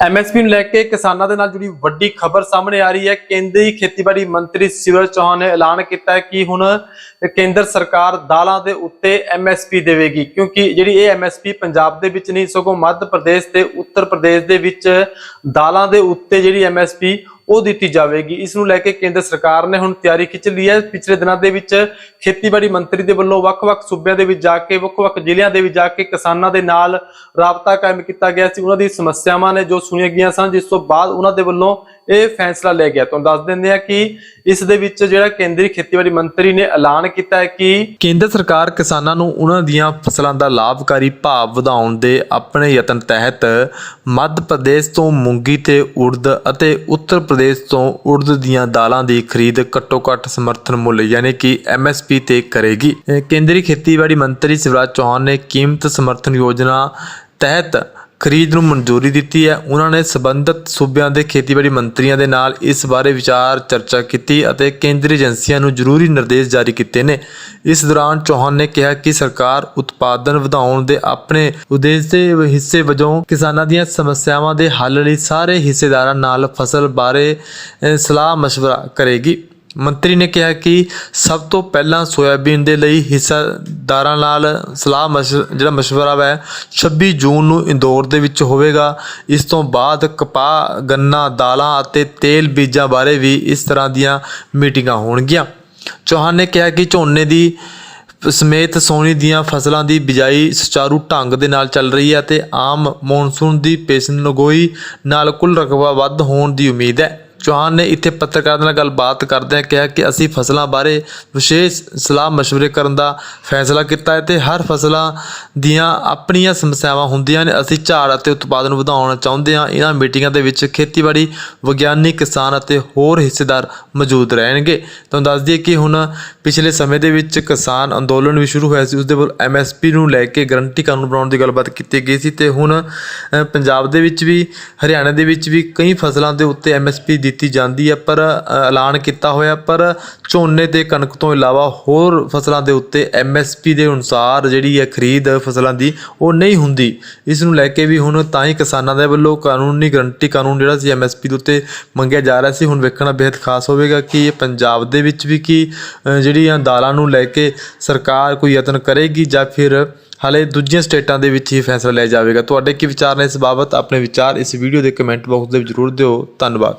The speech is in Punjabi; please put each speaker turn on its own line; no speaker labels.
ਐਮਐਸਪੀ ਨੂੰ ਲੈ ਕੇ ਕਿਸਾਨਾਂ ਦੇ ਨਾਲ ਜੁੜੀ ਵੱਡੀ ਖਬਰ ਸਾਹਮਣੇ ਆ ਰਹੀ ਹੈ। ਕੇਂਦਰੀ ਖੇਤੀਬਾੜੀ ਮੰਤਰੀ ਸ਼ਿਵਰਾਜ ਚੌਹਾਨ ਨੇ ਐਲਾਨ ਕੀਤਾ ਹੈ ਕਿ ਹੁਣ ਕੇਂਦਰ ਸਰਕਾਰ ਦਾਲਾਂ ਦੇ ਉੱਤੇ ਐਮਐਸਪੀ ਦੇਵੇਗੀ, ਕਿਉਂਕਿ ਜਿਹੜੀ ਇਹ ਐਮਐਸਪੀ ਪੰਜਾਬ ਦੇ ਵਿੱਚ ਨਹੀਂ, ਸਗੋਂ ਮੱਧ ਪ੍ਰਦੇਸ਼ ਤੇ ਉੱਤਰ ਪ੍ਰਦੇਸ਼ ਦੇ ਵਿੱਚ ਦਾਲਾਂ ਦੇ ਉੱਤੇ ਜਿਹੜੀ ਐਮਐਸਪੀ ਉਹ ਦਿੱਤੀ ਜਾਵੇਗੀ। ਇਸ ਨੂੰ ਲੈ ਕੇ ਕੇਂਦਰ ਸਰਕਾਰ ਨੇ ਹੁਣ ਤਿਆਰੀ ਖਿੱਚ ਲਈ ਹੈ। ਪਿਛਲੇ ਦਿਨਾਂ ਦੇ ਵਿੱਚ ਖੇਤੀਬਾੜੀ ਮੰਤਰੀ ਦੇ ਵੱਲੋਂ ਵੱਖ-ਵੱਖ ਸੂਬਿਆਂ ਦੇ ਵਿੱਚ ਜਾ ਕੇ, ਵੱਖ-ਵੱਖ ਜ਼ਿਲ੍ਹਿਆਂ ਦੇ ਵਿੱਚ ਜਾ ਕੇ ਕਿਸਾਨਾਂ ਦੇ ਨਾਲ ਰਾਬਤਾ ਕਾਇਮ ਕੀਤਾ ਗਿਆ ਸੀ। ਉਹਨਾਂ ਦੀ ਸਮੱਸਿਆਵਾਂ ਨੇ ਜੋ ਸੁਣੀਆਂ ਗਈਆਂ ਸਨ, ਜਿਸ ਤੋਂ ਬਾਅਦ ਉਹਨਾਂ ਦੇ ਵੱਲੋਂ ਇਹ ਫੈਸਲਾ ਲਿਆ ਗਿਆ। ਤੁਹਾਨੂੰ ਦੱਸ ਦਿੰਦੇ ਆ ਕਿ ਇਸ ਦੇ ਵਿੱਚ ਜਿਹੜਾ ਕੇਂਦਰੀ ਖੇਤੀਬਾੜੀ ਮੰਤਰੀ ਨੇ ਐਲਾਨ ਕੀਤਾ ਹੈ ਕਿ ਕੇਂਦਰ ਸਰਕਾਰ ਕਿਸਾਨਾਂ ਨੂੰ ਉਹਨਾਂ ਦੀਆਂ ਫਸਲਾਂ ਦਾ ਲਾਭਕਾਰੀ ਭਾਅ ਵਧਾਉਣ ਦੇ ਆਪਣੇ ਯਤਨ ਤਹਿਤ ਮੱਧ ਪ੍ਰਦੇਸ਼ ਤੋਂ ਮੂੰਗੀ ਤੇ ਉੜਦ ਅਤੇ ਉੱਤਰ ਪ੍ਰਦੇਸ਼ ਤੋਂ ਉੜਦ ਦੀਆਂ ਦਾਲਾਂ ਦੀ ਖਰੀਦ ਘੱਟੋ-ਘੱਟ ਸਮਰਥਨ ਮੁੱਲ ਯਾਨੀ ਕਿ ਐਮਐਸਪੀ ਤੇ ਕਰੇਗੀ। ਕੇਂਦਰੀ ਖੇਤੀਬਾੜੀ ਮੰਤਰੀ ਸ਼ਿਵਰਾਜ ਚੌਹਾਨ ਨੇ ਕੀਮਤ ਸਮਰਥਨ ਯੋਜਨਾ ਤਹਿਤ ਖਰੀਦ ਨੂੰ ਮਨਜ਼ੂਰੀ ਦਿੱਤੀ ਹੈ ਉਹਨਾਂ ਨੇ ਸਬੰਧਤ ਸੂਬਿਆਂ ਦੇ ਖੇਤੀਬਾੜੀ ਮੰਤਰੀਆਂ ਦੇ ਨਾਲ ਇਸ ਬਾਰੇ ਵਿਚਾਰ ਚਰਚਾ ਕੀਤੀ ਅਤੇ ਕੇਂਦਰੀ ਏਜੰਸੀਆਂ ਨੂੰ ਜ਼ਰੂਰੀ ਨਿਰਦੇਸ਼ ਜਾਰੀ ਕੀਤੇ ਨੇ ਇਸ ਦੌਰਾਨ ਚੌਹਾਨ ਨੇ ਕਿਹਾ ਕਿ ਸਰਕਾਰ ਉਤਪਾਦਨ ਵਧਾਉਣ ਦੇ ਆਪਣੇ ਉਦੇਸ਼ ਦੇ ਹਿੱਸੇ ਵਜੋਂ ਕਿਸਾਨਾਂ ਦੀਆਂ ਸਮੱਸਿਆਵਾਂ ਦੇ ਹੱਲ ਲਈ ਸਾਰੇ ਹਿੱਸੇਦਾਰਾਂ ਨਾਲ ਫਸਲ ਬਾਰੇ ਅਹ, ਸਲਾਹ مشورہ ਕਰੇਗੀ ਮੰਤਰੀ ਨੇ ਕਿਹਾ ਕਿ ਸਭ ਤੋਂ ਪਹਿਲਾਂ ਸੋਇਆਬੀਨ ਦੇ ਲਈ ਹਿੱਸੇਦਾਰਾਂ ਨਾਲ ਸਲਾਹ ਮਸ਼- ਜਿਹੜਾ مشورہ ਹੈ 26 ਜੂਨ ਨੂੰ ਇੰਦੌਰ ਦੇ ਵਿੱਚ ਹੋਵੇਗਾ ਇਸ ਤੋਂ ਬਾਅਦ ਕਪਾਹ ਗੰਨਾ ਦਾਲਾਂ ਅਤੇ ਤੇਲ ਬੀਜਾਂ ਬਾਰੇ ਵੀ ਇਸ ਤਰ੍ਹਾਂ ਦੀਆਂ ਮੀਟਿੰਗਾਂ ਹੋਣਗੀਆਂ ਚੌਹਾਨ ਨੇ ਕਿਹਾ ਕਿ ਝੋਨੇ ਦੀ ਸਮੇਤ ਸੋਨੀ ਦੀਆਂ ਫਸਲਾਂ ਦੀ ਬਿਜਾਈ ਸੁਚਾਰੂ ਢੰਗ ਦੇ ਨਾਲ ਚੱਲ ਰਹੀ ਹੈ ਤੇ ਆਮ ਮੌਨਸੂਨ ਦੀ ਪੇਸ਼ਨਗੋਈ ਨਾਲ ਕੁੱਲ ਰਕਬਾ ਵੱਧ ਹੋਣ ਦੀ ਉਮੀਦ ਹੈ ਚੌਹਾਨ ਨੇ ਇੱਥੇ ਪੱਤਰਕਾਰਾਂ ਨਾਲ ਗੱਲਬਾਤ ਕਰਦਿਆਂ ਕਿਹਾ ਕਿ ਅਸੀਂ ਫਸਲਾਂ ਬਾਰੇ ਵਿਸ਼ੇਸ਼ ਸਲਾਹ مشਵਰੇ ਕਰਨ ਦਾ ਫੈਸਲਾ ਕੀਤਾ ਹੈ ਤੇ ਹਰ ਫਸਲਾਂ ਦੀਆਂ ਆਪਣੀਆਂ ਸਮੱਸਿਆਵਾਂ ਹੁੰਦੀਆਂ ਨੇ। ਅਸੀਂ ਝਾੜ ਅਤੇ ਉਤਪਾਦਨ ਵਧਾਉਣਾ ਚਾਹੁੰਦੇ ਹਾਂ। ਇਹਨਾਂ ਮੀਟਿੰਗਾਂ ਦੇ ਵਿੱਚ ਖੇਤੀਬਾੜੀ ਵਿਗਿਆਨੀ ਕਿਸਾਨ ਅਤੇ ਹੋਰ ਹਿੱਸੇਦਾਰ ਮੌਜੂਦ ਰਹਿਣਗੇ। ਤੁਹਾਨੂੰ ਦੱਸ ਦਈਏ ਕਿ ਹੁਣ ਪਿਛਲੇ ਸਮੇਂ ਦੇ ਵਿੱਚ ਕਿਸਾਨ ਅੰਦੋਲਨ ਵੀ ਸ਼ੁਰੂ ਹੋਇਆ ਸੀ। ਉਸ ਦੇ ਵੱਲ ਐਮਐਸਪੀ ਨੂੰ ਲੈ ਕੇ ਗਰੰਟੀ ਕਾਨੂੰਨ ਬਣਾਉਣ ਦੀ ਗੱਲਬਾਤ ਕੀਤੀ ਗਈ ਸੀ ਤੇ ਹੁਣ ਪੰਜਾਬ ਦੇ ਵਿੱਚ ਵੀ, ਹਰਿਆਣਾ ਦੇ ਵਿੱਚ ਵੀ ਕਈ ਫਸਲਾਂ ਦੇ ਉੱਤੇ ਐਮਐਸਪੀ ਦੀ ਕੀਤੀ ਜਾਂਦੀ ਹੈ, ਪਰ ਐਲਾਨ ਕੀਤਾ ਹੋਇਆ ਪਰ ਝੋਨੇ ਤੇ ਕਣਕ ਤੋਂ ਇਲਾਵਾ ਹੋਰ ਫਸਲਾਂ ਦੇ ਉੱਤੇ ਐਮਐਸਪੀ ਦੇ ਅਨੁਸਾਰ ਜਿਹੜੀ ਹੈ ਖਰੀਦ ਫਸਲਾਂ ਦੀ ਉਹ ਨਹੀਂ ਹੁੰਦੀ। ਇਸ ਨੂੰ ਲੈ ਕੇ ਵੀ ਹੁਣ ਤਾਂ ਹੀ ਕਿਸਾਨਾਂ ਦੇ ਵੱਲੋਂ ਕਾਨੂੰਨੀ ਗਰੰਟੀ ਕਾਨੂੰਨ ਜਿਹੜਾ ਸੀ ਐਮਐਸਪੀ ਦੇ ਉੱਤੇ ਮੰਗਿਆ ਜਾ ਰਿਹਾ ਸੀ। ਹੁਣ ਵੇਖਣਾ ਬੇहद ਖਾਸ ਹੋਵੇਗਾ ਕਿ ਇਹ ਪੰਜਾਬ ਦੇ ਵਿੱਚ ਵੀ ਕੀ ਜਿਹੜੀਆਂ ਦਾਲਾਂ ਨੂੰ ਲੈ ਕੇ ਸਰਕਾਰ ਕੋਈ ਯਤਨ ਕਰੇਗੀ ਜਾਂ ਫਿਰ ਹਾਲੇ ਦੂਜੀਆਂ ਸਟੇਟਾਂ ਦੇ ਵਿੱਚ ਹੀ ਫੈਸਲਾ ਲਿਆ ਜਾਵੇਗਾ। ਤੁਹਾਡੇ ਕੀ ਵਿਚਾਰ ਨੇ ਇਸ ਬਾਬਤ? ਆਪਣੇ ਵਿਚਾਰ ਇਸ ਵੀਡੀਓ ਦੇ ਕਮੈਂਟ ਬਾਕਸ ਦੇ ਵਿੱਚ ਜ਼ਰੂਰ ਦਿਓ। ਧੰਨਵਾਦ।